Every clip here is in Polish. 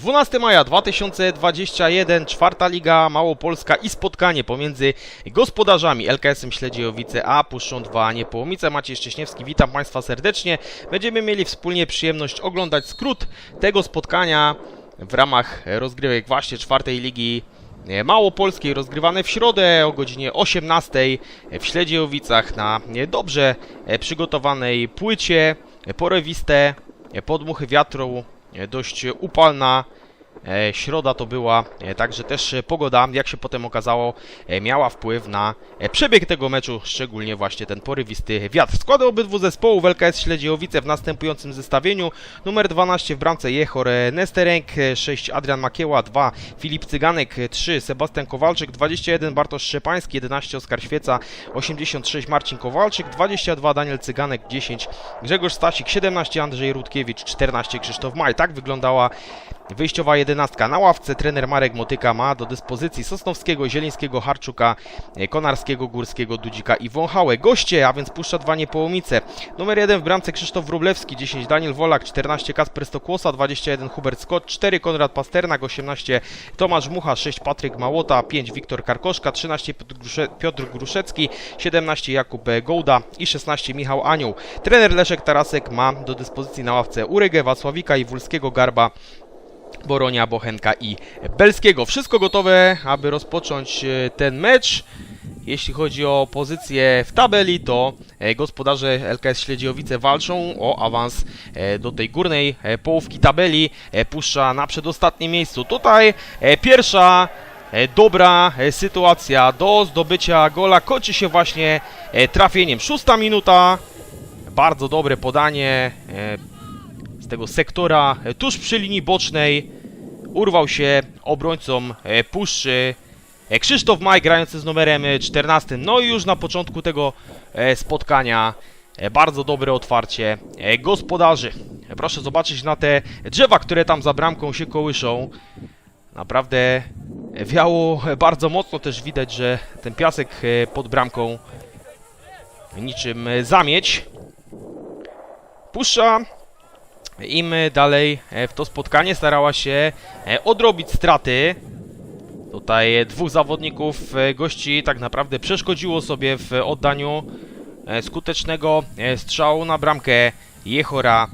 12 maja 2021, czwarta liga Małopolska i spotkanie pomiędzy gospodarzami LKS-em Śledziejowice a Puszczą 2 Niepołomice. Maciej Szcześniewski, witam Państwa serdecznie. Będziemy mieli wspólnie przyjemność oglądać skrót tego spotkania w ramach rozgrywek właśnie czwartej ligi e, Małopolskiej rozgrywane w środę o godzinie 18 w Śledziejowicach na dobrze e, przygotowanej płycie, e, porywiste e, podmuchy wiatru, dość upalna środa to była, e, także też e, pogoda, jak się potem okazało, e, miała wpływ na e, przebieg tego meczu, szczególnie właśnie ten porywisty wiatr. Składy obydwu zespołów LKS Śledziejowice w następującym zestawieniu. Numer 12 w bramce Jechor e, Nesteręk, 6 Adrian Makieła, 2 Filip Cyganek, 3 Sebastian Kowalczyk, 21 Bartosz Szczepański, 11 Oskar Świeca, 86 Marcin Kowalczyk, 22 Daniel Cyganek, 10 Grzegorz Stasik, 17 Andrzej Rutkiewicz, 14 Krzysztof Maj. Tak wyglądała wyjściowa jedenastka. Na ławce trener Marek Motyka ma do dyspozycji Sosnowskiego, Zielińskiego, Harczuka, e, Konarskiego, Górskiego, Dudzika i Wąchałę. Goście, a więc Puszcza 2 Niepołomice. Numer 1 w bramce Krzysztof Wróblewski, 10 Daniel Wolak, 14 Kasper Stokłosa, 21 Hubert Scott, 4 Konrad Pasternak, 18 Tomasz Mucha, 6 Patryk Małota, 5 Wiktor Karkoszka, 13 Piotr, Grusze, Piotr Gruszecki, 17 Jakub Gołda i 16 Michał Anioł. Trener Leszek Tarasek ma do dyspozycji na ławce Uregę, Wacławika i Wólskiego Garba, Boronia, Bochenka i Belskiego. Wszystko gotowe, aby rozpocząć e, ten mecz. Jeśli chodzi o pozycję w tabeli, to e, gospodarze LKS Śledziowice walczą o awans e, do tej górnej połówki tabeli. Puszcza na przedostatnim miejscu. Tutaj pierwsza dobra sytuacja do zdobycia gola kończy się właśnie trafieniem. Szósta minuta. Bardzo dobre podanie tego sektora e, tuż przy linii bocznej. Urwał się obrońcom e, Puszczy e, Krzysztof Maj grający z numerem e, 14. No i już na początku tego e, spotkania e, bardzo dobre otwarcie e, gospodarzy. E, Proszę zobaczyć na te drzewa, które tam za bramką się kołyszą. Naprawdę e, wiało e, bardzo mocno też widać, że ten piasek e, pod bramką niczym e, zamieć. Puszcza im dalej e, w to spotkanie starała się e, odrobić straty. Tutaj dwóch zawodników e, gości tak naprawdę przeszkodziło sobie w oddaniu skutecznego strzału na bramkę Jechora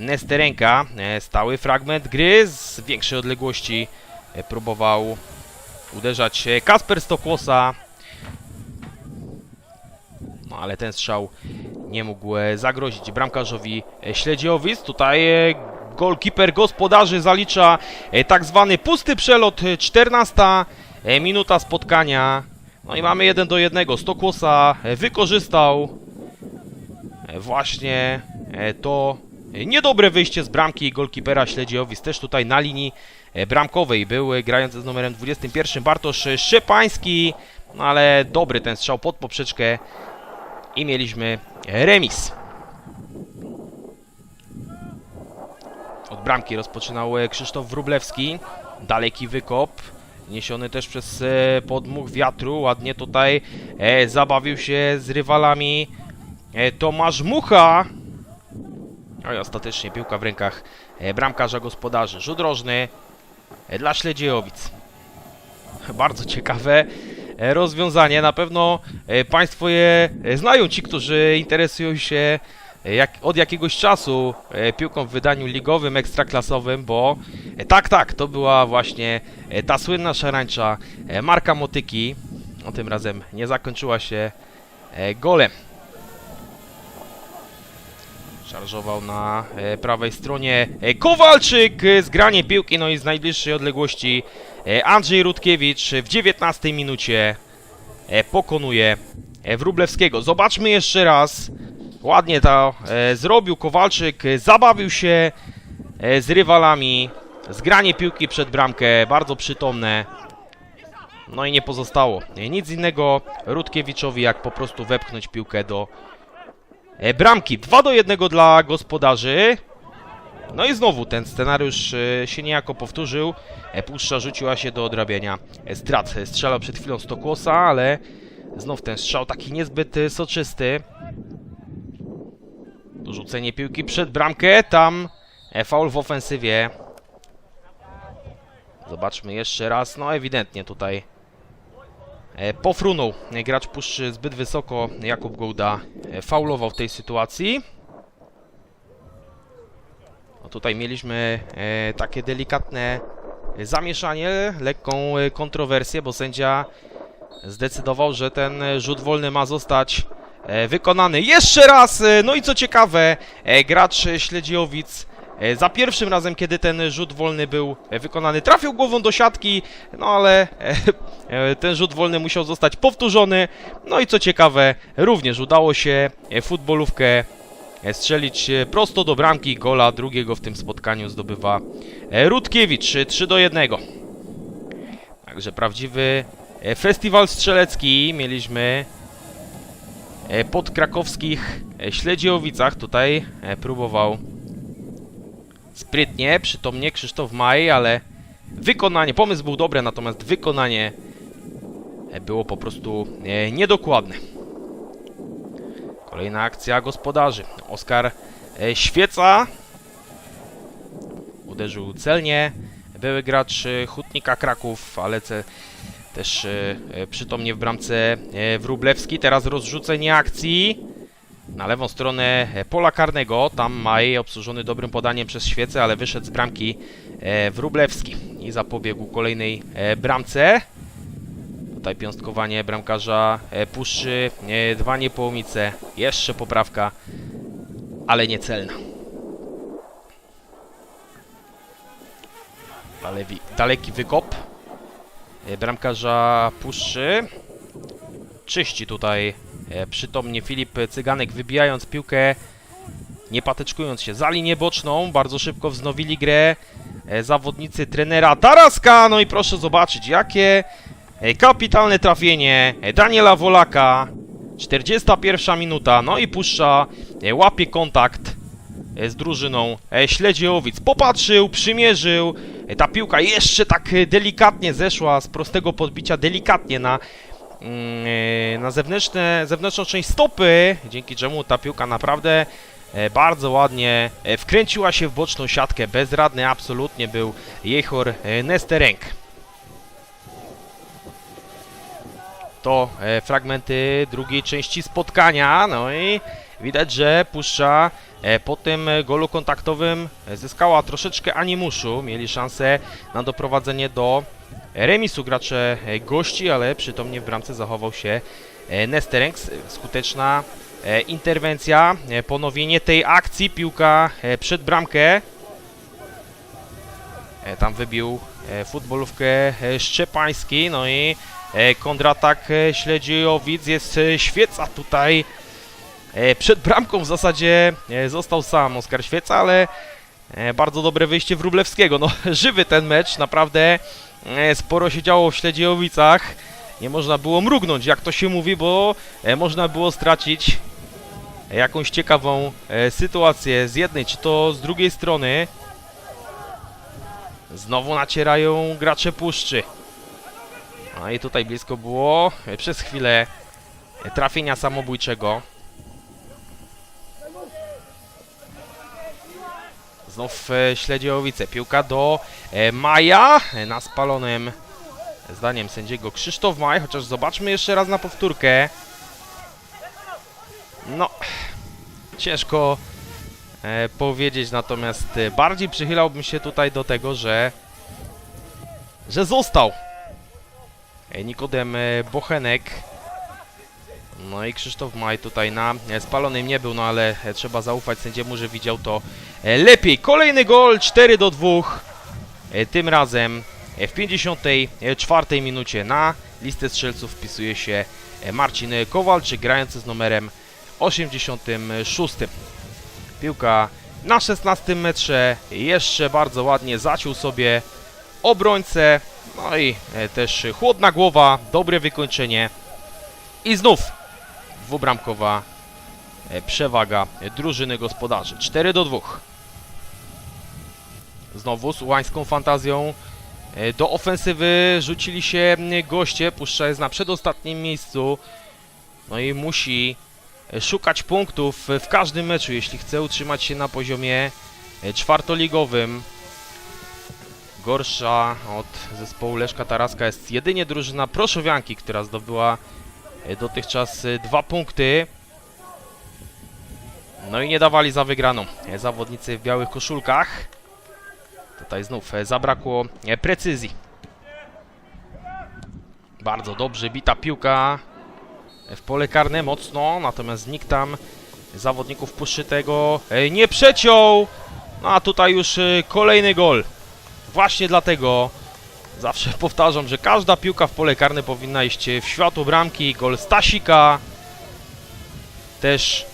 Nesterenka. Stały fragment gry z większej odległości próbował uderzać Kasper Stokłosa. No ale ten strzał nie mógł e, zagrozić bramkarzowi e, Śledziowic. Tutaj e, golkiper gospodarzy zalicza tak zwany pusty przelot, e, 14 e, minuta spotkania. No i mamy 1 do 1. Stokłosa wykorzystał właśnie to niedobre wyjście z bramki golkipera Śledziowic. Też tutaj na linii bramkowej był grający z numerem 21 Bartosz Szczepański. No ale dobry ten strzał pod poprzeczkę i mieliśmy remis. Od bramki rozpoczynał e, Krzysztof Wróblewski. Daleki wykop. Niesiony też przez e, podmuch wiatru. Ładnie tutaj e, zabawił się z rywalami Tomasz Mucha. No i ostatecznie piłka w rękach bramkarza gospodarzy. Rzut rożny dla Śledziejowic. Bardzo ciekawe rozwiązanie. Na pewno e, Państwo je e, znają, ci, którzy interesują się e, jak, od jakiegoś czasu e, piłką w wydaniu ligowym, ekstraklasowym, bo e, tak, tak, to była właśnie e, ta słynna szarańcza e, Marka Motyki. No, tym razem nie zakończyła się e, golem. Szarżował na e, prawej stronie e, Kowalczyk, e, zgranie piłki, no i z najbliższej odległości e, Andrzej Rutkiewicz w 19 minucie e, pokonuje e, Wróblewskiego. Zobaczmy jeszcze raz. Ładnie to e, zrobił Kowalczyk, e, zabawił się e, z rywalami. Zgranie piłki przed bramkę, bardzo przytomne. No i nie pozostało e, nic innego Rutkiewiczowi, jak po prostu wepchnąć piłkę do E, Bramki 2 do 1 dla gospodarzy. No i znowu ten scenariusz e, się niejako powtórzył. E, Puszcza rzuciła się do odrabiania e, strat. Strzelał przed chwilą Stokłosa, ale znów ten strzał taki niezbyt soczysty. Rzucenie piłki przed bramkę, tam faul w ofensywie. Zobaczmy jeszcze raz. No ewidentnie tutaj pofrunął gracz Puszczy zbyt wysoko. Jakub Gołda faulował w tej sytuacji. Tutaj mieliśmy e, takie delikatne e, zamieszanie, lekką e, kontrowersję, bo sędzia zdecydował, że ten rzut wolny ma zostać wykonany jeszcze raz. No i co ciekawe, gracz Śledziowic za pierwszym razem, kiedy ten rzut wolny był wykonany, trafił głową do siatki, no ale ten rzut wolny musiał zostać powtórzony. No i co ciekawe, również udało się futbolówkę strzelić e, prosto do bramki. Gola drugiego w tym spotkaniu zdobywa e, Rutkiewicz e, 3 do 1. Także prawdziwy e, festiwal strzelecki mieliśmy e, pod krakowskich e, Śledziowicach. Tutaj e, próbował sprytnie, przytomnie Krzysztof Maj, ale wykonanie, pomysł był dobry, natomiast wykonanie e, było po prostu e, niedokładne. Kolejna akcja gospodarzy. Oskar e, Świeca uderzył celnie. Były gracz e, Hutnika Kraków, ale też e, przytomnie w bramce Wróblewski. Teraz rozrzucenie akcji na lewą stronę pola karnego. Tam Maj obsłużony dobrym podaniem przez Świecę, ale wyszedł z bramki Wróblewski i zapobiegł kolejnej bramce. Tutaj piąstkowanie bramkarza e, Puszczy, e, dwa niepołomice, jeszcze poprawka, ale niecelna. Dalewi, daleki wykop e, bramkarza Puszczy. Czyści tutaj przytomnie Filip Cyganek, wybijając piłkę, nie patyczkując się za linię boczną. Bardzo szybko wznowili grę zawodnicy trenera Taraska. No i proszę zobaczyć, jakie kapitalne trafienie e, Daniela Wolaka. 41 minuta, no i puszcza, e, łapie kontakt e, z drużyną e, Śledziowic. Popatrzył, przymierzył. E, Ta piłka jeszcze tak e, delikatnie zeszła z prostego podbicia, delikatnie na, mm, e, na zewnętrzne, zewnętrzną część stopy, dzięki czemu ta piłka naprawdę e, bardzo ładnie e, wkręciła się w boczną siatkę. Bezradny absolutnie był Jehor e, To e, fragmenty drugiej części spotkania. No i widać, że puszcza e, po tym golu kontaktowym zyskała troszeczkę animuszu. Mieli szansę na doprowadzenie do remisu gracze e, gości, ale przytomnie w bramce zachował się Nesterenks. Skuteczna interwencja, ponowienie tej akcji, piłka przed bramkę. Tam wybił futbolówkę Szczepański, no i kontratak e, Śledziowic jest e, Świeca tutaj e, przed bramką w zasadzie e, został sam Oskar Świeca, ale e, bardzo dobre wyjście Wróblewskiego. No żywy ten mecz, naprawdę e, sporo się działo w Śledziowicach. Nie można było mrugnąć, jak to się mówi, bo e, można było stracić jakąś ciekawą e, sytuację z jednej czy to z drugiej strony. Znowu nacierają gracze puszczy. No i tutaj blisko było e, przez chwilę trafienia samobójczego. Znów e, Śledziowice. Piłka do e, Maja na spalonym zdaniem sędziego Krzysztof Maj, chociaż zobaczmy jeszcze raz na powtórkę. No, ciężko powiedzieć, natomiast bardziej przychylałbym się tutaj do tego, że że został Nikodem e, Bochenek. No i Krzysztof Maj tutaj na e, spalonym nie był, no ale e, trzeba zaufać sędziemu, że widział to e, lepiej. Kolejny gol, 4 do 2. E, Tym razem e, w 54 minucie na listę strzelców wpisuje się e, Marcin Kowalczyk, grający z numerem 86. Piłka na 16 metrze, jeszcze bardzo ładnie zaciął sobie obrońcę, no i e, też chłodna głowa, dobre wykończenie i znów dwubramkowa e, przewaga drużyny gospodarzy, 4 do 2. Znowu z łańską fantazją e, do ofensywy rzucili się goście, Puszcza jest na przedostatnim miejscu, no i musi szukać punktów w każdym meczu, jeśli chce utrzymać się na poziomie czwartoligowym. Gorsza od zespołu Leszka Taraska jest jedynie drużyna Proszowianki, która zdobyła e, dotychczas e, dwa punkty. No i nie dawali za wygraną e, zawodnicy w białych koszulkach. Tutaj znów zabrakło precyzji. Bardzo dobrze bita piłka w pole karne mocno, natomiast nikt tam zawodników Puszy tego e, nie przeciął. No a tutaj już kolejny gol. Właśnie dlatego zawsze powtarzam, że każda piłka w pole karne powinna iść w światło bramki. Gol Stasika. Też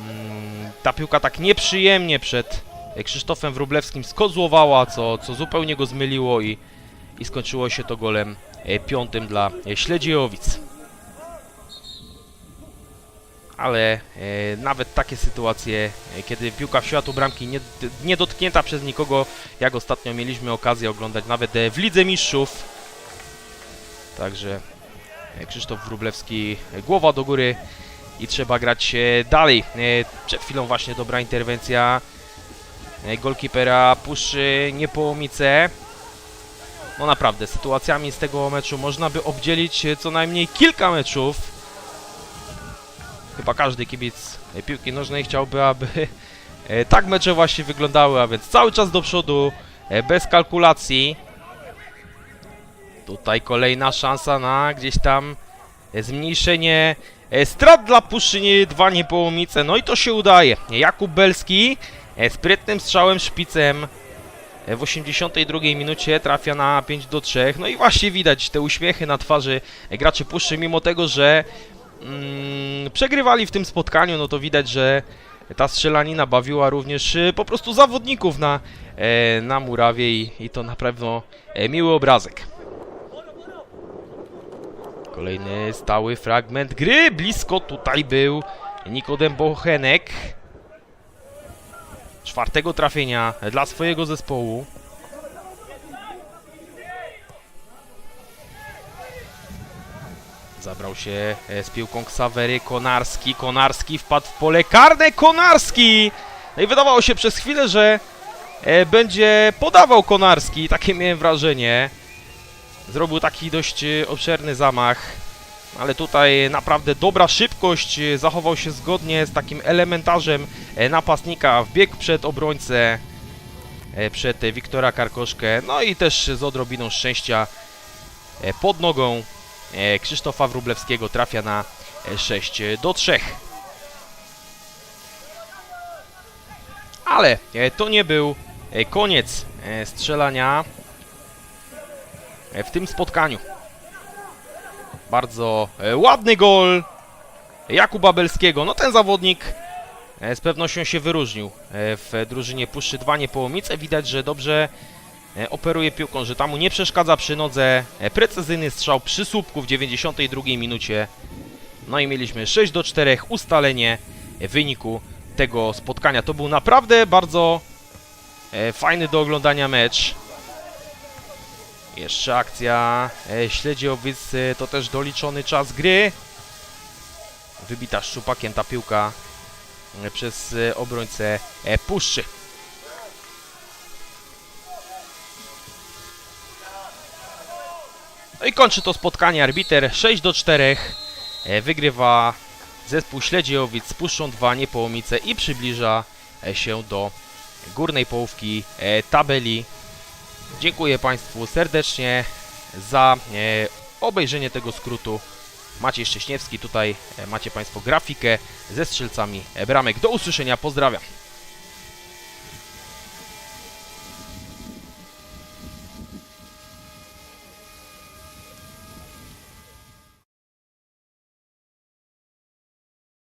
mm, ta piłka tak nieprzyjemnie przed Krzysztofem Wróblewskim skozłowała, co, co zupełnie go zmyliło i, i skończyło się to golem e, piątym dla e, Śledziejowic. Ale e, nawet takie sytuacje, e, kiedy piłka w światło bramki nie, nie dotknięta przez nikogo, jak ostatnio mieliśmy okazję oglądać nawet e, w Lidze Mistrzów. Także e, Krzysztof Wróblewski, głowa do góry i trzeba grać dalej. Przed chwilą właśnie dobra interwencja golkipera Puszy Niepołomice. No naprawdę, sytuacjami z tego meczu można by obdzielić co najmniej kilka meczów. Chyba każdy kibic e, piłki nożnej chciałby, aby e, tak mecze właśnie wyglądały, a więc cały czas do przodu, e, bez kalkulacji. Tutaj kolejna szansa na gdzieś tam zmniejszenie strat dla Puszy nie, dwa Niepołomice. No i to się udaje. Jakub Belski sprytnym strzałem szpicem w 82 minucie trafia na 5 do 3. No i właśnie widać te uśmiechy na twarzy graczy Puszy, mimo tego, że mm, przegrywali w tym spotkaniu, no to widać, że ta strzelanina bawiła również e, po prostu zawodników na, e, na murawie i, i to na pewno e, miły obrazek. Kolejny stały fragment gry. Blisko tutaj był Nikodem Bochenek. Czwartego trafienia dla swojego zespołu. Zabrał się e, z piłką Ksawery Konarski. Konarski wpadł w pole karne. Konarski! No i wydawało się przez chwilę, że e, będzie podawał Konarski. Takie miałem wrażenie. Zrobił taki dość e, obszerny zamach. Ale tutaj naprawdę dobra szybkość. Zachował się zgodnie z takim elementarzem napastnika. Wbiegł przed obrońcę. Przed Wiktora Karkoszkę. No i też z odrobiną szczęścia pod nogą Krzysztofa Wróblewskiego trafia na e, 6 do 3. Ale e, to nie był e, koniec e, strzelania e, w tym spotkaniu. Bardzo e, ładny gol Jakuba Belskiego. No ten zawodnik e, z pewnością się wyróżnił e, w drużynie Puszczy 2 Niepołomice. Widać, że dobrze e, operuje piłką, że tam mu nie przeszkadza przy nodze. E, Precyzyjny strzał przy słupku w 92 minucie. No i mieliśmy 6 do 4 ustalenie e, wyniku tego spotkania. To był naprawdę bardzo e, fajny do oglądania mecz. Jeszcze akcja e, Śledziowic, e, to też doliczony czas gry. Wybita szczupakiem ta piłka e, przez e, obrońcę e, Puszczy. No i kończy to spotkanie arbiter 6 do 4. E, Wygrywa zespół Śledziowic z Puszczą 2 Niepołomice i przybliża e, się do górnej połówki e, tabeli. Dziękuję Państwu serdecznie za obejrzenie tego skrótu. Maciej Szcześniewski, tutaj macie Państwo grafikę ze strzelcami bramek. Do usłyszenia, pozdrawiam.